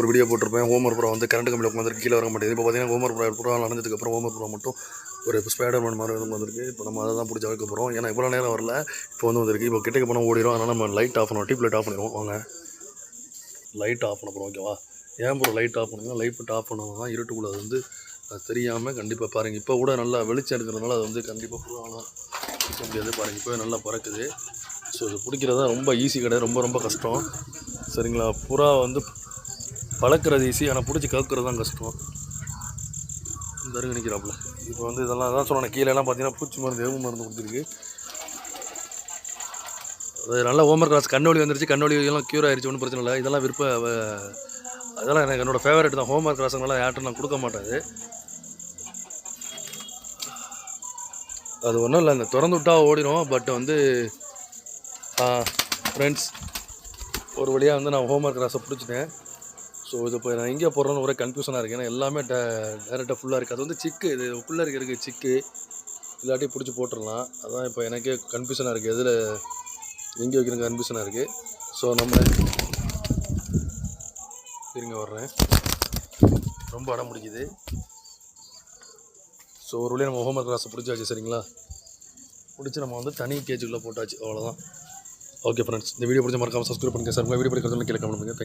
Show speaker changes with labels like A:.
A: ஒரு வீடியோ போட்டிருப்பேன். Homer bro வந்து கரண்ட் கம்பியில் உட்காந்துருக்கு கீழே வர மாட்டேங்குது. இப்போ பார்த்தீங்கன்னா ஹோமர் ப்ரோ ப்ரோ அப்புறம் ஹோமர் ப்ரோ மட்டும் ஒரு ஸ்பைடர் மேன் மாதிரி வந்திருக்கு. இப்போ நம்ம அதை தான் பிடிச்ச வைக்க போகிறோம் ஏன்னா இவ்வளோ நேரம் வரல. இப்போ வந்து வந்திருக்கு. இப்போ கிட்டக்க போனால் ஓடிடும் அதனால் நம்ம லைட் ஆஃப் பண்ணுவோம் டியூப் லைட் ஆஃப் பண்ணிடுவோம். வாங்க. லைட் ஆஃப் பண்ண போகிறோம் ஓகேவா ஏன் ப்ரோ லைட் ஆஃப் பண்ணுங்க? லைட் ஆஃப் பண்ணவங்க தான் இருட்டுக்குள்ள அது வந்து அது தெரியாமல் கண்டிப்பாக பாருங்கள் இப்போ கூட நல்லா வெளிச்சம் எடுக்கிறதுனால அது வந்து கண்டிப்பாக புறாலாம் பிடிக்க முடியாது பாருங்கள் இப்போ நல்லா பறக்குது. ஸோ இது பிடிக்கிறதா ரொம்ப ஈஸி கிடையாது. ரொம்ப ரொம்ப கஷ்டம். சரிங்களா? புறா வந்து பழக்கிறது ஈஸி ஆனால் பிடிச்சி கவுக்கிறது தான் கஷ்டம். இந்த நிற்கிறாப்புல இப்போ வந்து இதெல்லாம் தான் சொன்னேன் கீழேலாம் பார்த்தீங்கன்னா பூச்சி மருந்து எறும்பு மருந்து கொடுத்துருக்கு. அது நல்லா ஓமர் கிளாஸ் கண்ணொலி வந்துருச்சு கண்ணொலி எல்லாம் க்யூர் ஆயிடுச்சு ஒன்றும் பிரச்சனை இல்லை. இதெல்லாம் விருப்ப அதெல்லாம் எனக்கு என்னோடய ஃபேவரட் தான். ஹோம்ஒர்க் கிளாஸுங்களாம் யார்ட்டும் நான் கொடுக்க மாட்டேன். அது ஒன்றும் இல்லை இந்த திறந்து விட்டா ஓடிடும் பட் வந்து ஃப்ரெண்ட்ஸ் ஒரு வழியாக வந்து நான் ஹோம்ஒர்க் கிளாஸை பிடிச்சிட்டேன். ஸோ இது இப்போ நான் எங்கே போடுறோன்னு ஒரே கன்ஃபியூஷனாக இருக்குது ஏன்னா எல்லாமே டே டேரெக்டாக ஃபுல்லாக இருக்குது அது வந்து சிக்கு இது உள்ளே இருக்குது சிக்கு இல்லாட்டி பிடிச்சி போட்டுடலாம். அதான் இப்போ எனக்கே கன்ஃபியூஷனாக இருக்குது எதில் எங்கே வைக்கிறது கன்ஃபியூஷனாக இருக்குது ஸோ நம்ம இருங்க வர்றேன். ரொம்ப அடம் பிடிக்குது. ஸோ ஒரு வழியாக நம்ம ஹோம்ஒர்க் கிளாஸை பிடிச்சாச்சு சரிங்களா? பிடிச்சி நம்ம வந்து தனி கேஜுக்குள்ளே போட்டாச்சு. அவ்வளோதான் ஓகே ஃப்ரெண்ட்ஸ் இந்த வீடியோ பிடிச்ச மறக்காமல் சப்ஸ்கிரைப் பண்ணுங்கள் சார் உங்கள் வீடியோ பிடிக்கிறது கீழே கமெண்ட் பண்ணுங்கள்